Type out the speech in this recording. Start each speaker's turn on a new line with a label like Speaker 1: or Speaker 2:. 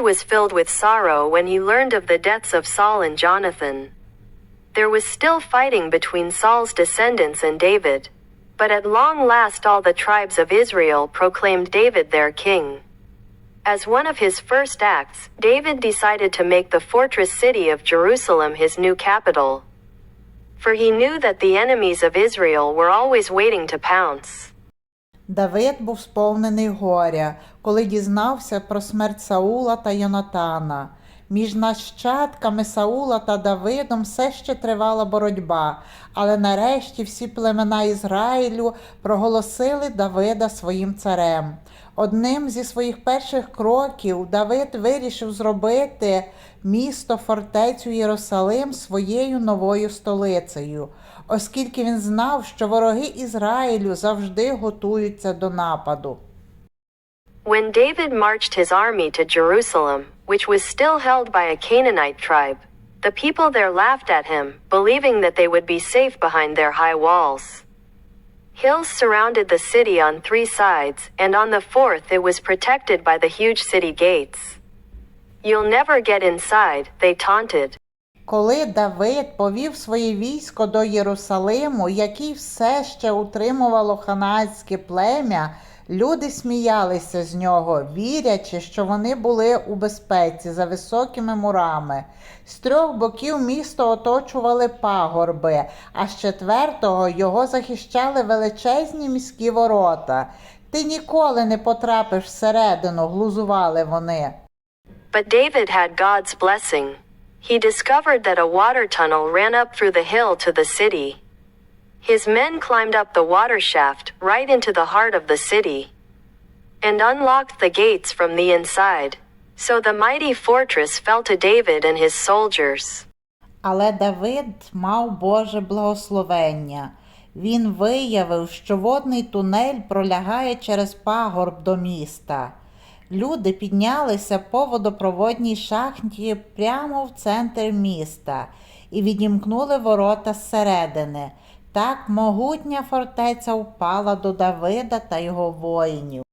Speaker 1: was filled with sorrow when he learned of the deaths of Saul and Jonathan. There was still fighting between Saul's descendants and David. But at long last, all the tribes of Israel proclaimed David their king. As one of his first acts, David decided to make the fortress city of Jerusalem his new capital. For he knew that the enemies of Israel were always waiting to pounce.
Speaker 2: Давид був сповнений горя, коли дізнався про смерть Саула та Йонатана. Між нащадками Саула та Давидом все ще тривала боротьба, але нарешті всі племена Ізраїлю проголосили Давида своїм царем. Одним зі своїх перших кроків Давид вирішив зробити місто фортецю Єрусалим своєю новою столицею, оскільки він знав, що вороги Ізраїлю завжди готуються до нападу.
Speaker 1: When David marched his army to Jerusalem, which was still held by a Canaanite tribe, the people there laughed at him, believing that they would be safe behind their high walls. Hills surrounded the city on three sides, and on the fourth it was protected by the huge city gates. You'll never get inside, they taunted.
Speaker 2: Коли Давид повів своє військо до Єрусалиму, який все ще утримувало хананське плем'я, люди сміялися з нього, вірячи, що вони були у безпеці за високими мурами. З трьох боків місто оточували пагорби, а з четвертого його захищали величезні міські ворота. Ти ніколи не потрапиш всередину, глузували вони.
Speaker 1: But David had God's blessing. He discovered that a water tunnel ran up through the hill to the city. His men climbed up the water shaft right into the heart of the city and unlocked the gates from the inside. So the mighty fortress fell to David and his soldiers.
Speaker 2: Але Давид мав Боже благословення. Він виявив, що водний тунель пролягає через пагорб до міста. Люди піднялися по водопроводній шахті прямо в центр міста і відімкнули ворота зсередини. Так могутня фортеця впала до Давида та його воїнів.